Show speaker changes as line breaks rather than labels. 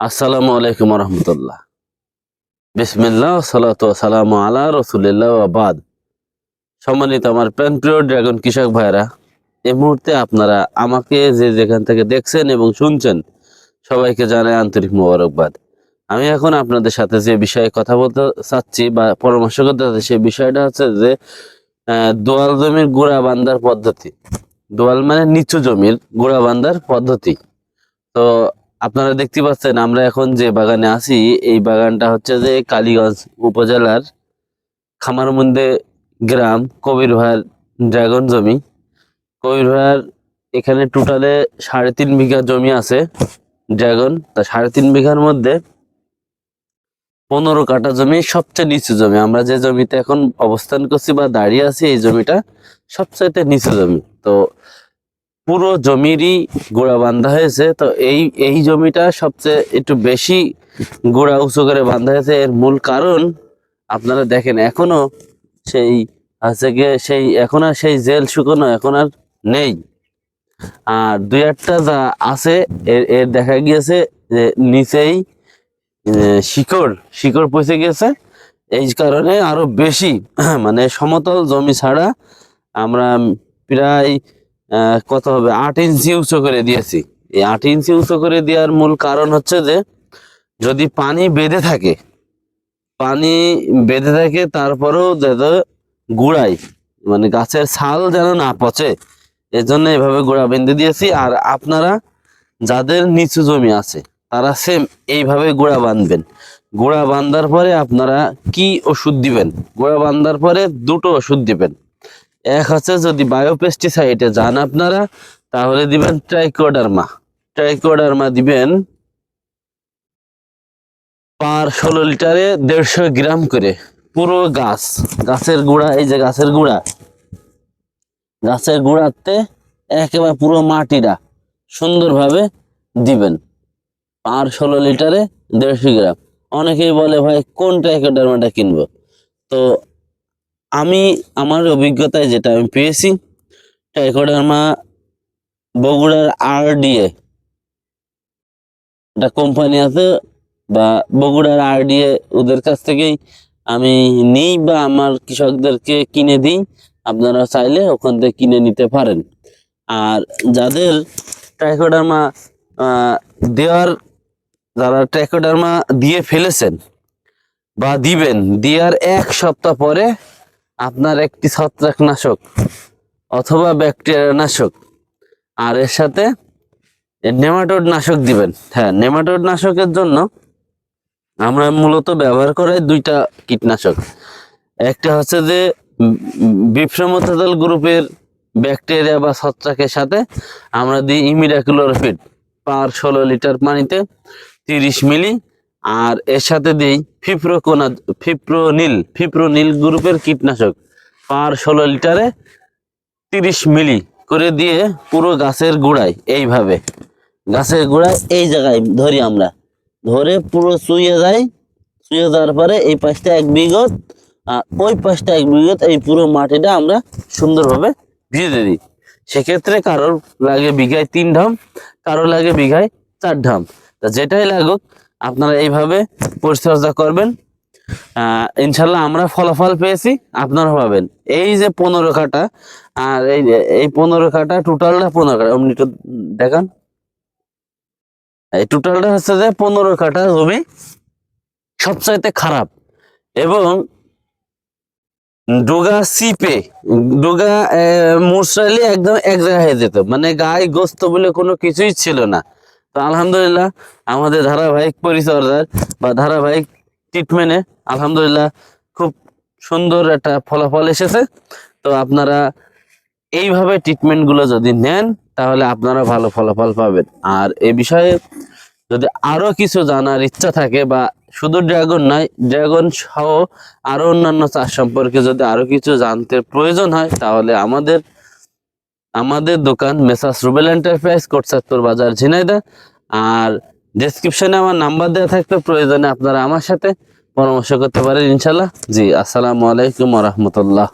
আসসালামু আলাইকুম রহমতুল্লাহ বিসমিল্লাহ, সালাত সালাম আলা রসুলিল্লাহ আবাদ সম্মানিত আমার প্রাণ প্রিয় ড্রাগন কৃষক ভাইরা এই মুহূর্তে আপনারা আমাকে যে যেখান থেকে দেখছেন এবং শুনছেন, সবাইকে জানাই আন্তরিক মোবারকবাদ। আমি এখন আপনাদের সাথে যে বিষয়ে কথা বলতে চাচ্ছি বা পরামর্শ করতে চাচ্ছি, সেই বিষয়টা হচ্ছে যে দোয়াল জমির গোড়া বান্ধার পদ্ধতি। দোয়াল মানে নিচু জমির গোড়া বান্ধার পদ্ধতি। তো আপনারা দেখতে পাচ্ছেন, আমরা এখন যে বাগানে আছি, এই বাগানটা হচ্ছে যে কালীগঞ্জ উপজেলার খামারমন্দে গ্রাম কবির ভাইয়ের ড্রাগন জমি। কবির ভাইয়ের এখানে টোটালে সাড়ে তিন বিঘা জমি আছে ড্রাগন। তা সাড়ে তিন বিঘার মধ্যে পনেরো কাঠা জমি সবচেয়ে নিচু জমি। আমরা যে জমিতে এখন অবস্থান করছি বা দাঁড়িয়ে আছি, এই জমিটা সবচাইতে নিচু জমি। তো পুরো জমিরই গোড়া বান্ধা হয়েছে। তো এই এই জমিটা সবচেয়ে একটু বেশি গোড়া উঁচু করে বান্ধা হয়েছে। এর মূল কারণ আপনারা দেখেন, এখনও সেই আছে গিয়ে সেই, এখন আর সেই জেল শুকনো এখন আর নেই। আর দুই একটা যা আছে, এর এর দেখা গিয়েছে যে নিচেই শিকড় শিকড় পচে গেছে এই কারণে আরও বেশি মানে সমতল জমি ছাড়া আমরা প্রায় কত হবে? আট ইঞ্চি উঁচু করে দিয়েছি। এই আট ইঞ্চি উঁচু করে দেওয়ার মূল কারণ হচ্ছে যে, যদি পানি বেঁধে থাকে, পানি বেঁধে থাকে, তারপরেও যাতে গুড়াই মানে গাছের ছাল যেন না পচে এর জন্য এভাবে গোড়া বেঁধে দিয়েছি। আর আপনারা যাদের নিচু জমি আছে, তারা সেম এইভাবে গোড়া বাঁধবেন। গোড়া বাঁধার পরে আপনারা কি ওষুধ দিবেন? গোড়া বাঁধার পরে দুটো ওষুধ দিবেন। এক হচ্ছে যদি বায়োপেস্টিসাইডে যান আপনারা, তাহলে দিবেন ট্রাইকোডারমা। ট্রাইকোডারমা দিবেন পার ষোলো লিটারে দেড়শো গ্রাম করে পুরো গাছ। গাছের গুঁড়া, এই যে গাছের গুঁড়া। গাছের গুঁড়াতে একেবারে পুরো মাটিটা সুন্দরভাবে দিবেন। পার ষোলো লিটারে দেড়শো গ্রাম। অনেকেই বলে, ভাই, কোন ট্রাইকোডারমাটা কিনবো? তো আমি, আমার অভিজ্ঞতায় যেটা আমি পেয়েছি ট্রাইকোডারমা বগুড়ার আরডিএ একটা কোম্পানি আছে, বা বগুড়ার আরডিএ ওদের কাছ থেকেই আমি নিই, বা আমার কৃষকদেরকে কিনে দিই। আপনারা চাইলে ওখান থেকে কিনে নিতে পারেন। আর যাদের ট্রাইকোডারমা দেওয়ার, যারা ট্রাইকোডারমা দিয়ে ফেলেছেন, বা দিবেন, দেওয়ার এক সপ্তাহ পরে আপনার একটি ছত্রাকনাশক অথবা ব্যাকটেরিয়া নাশক আর এর সাথে নেমাটোড নাশক দিবেন। হ্যাঁ নেমাটোড নাশকের জন্য আমরা মূলত ব্যবহার করাই দুইটা কীটনাশক। একটা হচ্ছে যে বিপ্রমথাল গ্রুপের ব্যাকটেরিয়া বা ছত্রাকের সাথে আমরা দিই ইমিডাকুলোরফিড পার ষোলো লিটার পানিতে তিরিশ মিলি আর এর সাথে দিই ফিপ্রোকোনা, ফিপ্রোনিল ফিপ্রোনিল গ্রুপের কীটনাশক। পার ষোলো লিটারে তিরিশ মিলি করে দিয়ে পুরো গাছের গোড়ায় এইভাবে। গাছের গোড়ায় এই জায়গায় ধরি আমরা। ধরে পুরো শুয়ে যাই শুয়ে যাওয়ার পরে এই পাশটা এক বিঘত, আর ওই পাশটা এক বিঘত এই পুরো মাটিটা আমরা সুন্দরভাবে ভিজে দিই। সেক্ষেত্রে কারোর লাগে বিঘায় তিন ধাম কারোর লাগে বিঘায় চার ধাম তা যেটাই লাগুক আপনারা এইভাবে পরিচর্যা করবেন। ইনশাল্লাহ আমরা ফলাফল পেয়েছি, আপনারা পাবেন। এই যে পনেরো কাটা আর এই এই পনেরো কাটা টোটালটা পনেরো কাটা অমনি একটু দেখান। এই টোটালটা হচ্ছে যে পনেরো কাটা জমি সবচাইতে খারাপ এবং ডোগা সিপে, ডোগা মোরসালি একদম এক জায়গায় যেত। মানে গায়ে গোস্ত বলে কোনো কিছুই ছিল না। তো আলহামদুলিল্লাহ, আমাদের ধারাবাহিক পরিচর্যার বা ধারাবাহিক ট্রিটমেন্টে আলহামদুলিল্লাহ খুব সুন্দর একটা ফলাফল এসেছে। তো আপনারা এইভাবে ট্রিটমেন্টগুলো যদি নেন, তাহলে আপনারা ভালো ফলাফল পাবেন। আর এ বিষয়ে যদি আরও কিছু জানার ইচ্ছা থাকে বা শুধু ড্রাগন নয়, ড্রাগন সহ আরও অন্যান্য চাষ সম্পর্কে যদি আরও কিছু জানতে প্রয়োজন হয়, তাহলে আমাদের আমাদের দোকান মেসাস রুবেল এন্টারপ্রাইজ, কোটসাত্তর বাজার ঝিনাইদা আর ডেসক্রিপশনে আমার নাম্বার দেওয়া থাকবে, প্রয়োজনে আপনারা আমার সাথে পরামর্শ করতে পারেন ইনশাল্লাহ জি, আসসালামু আলাইকুম রহমতুল্লাহ।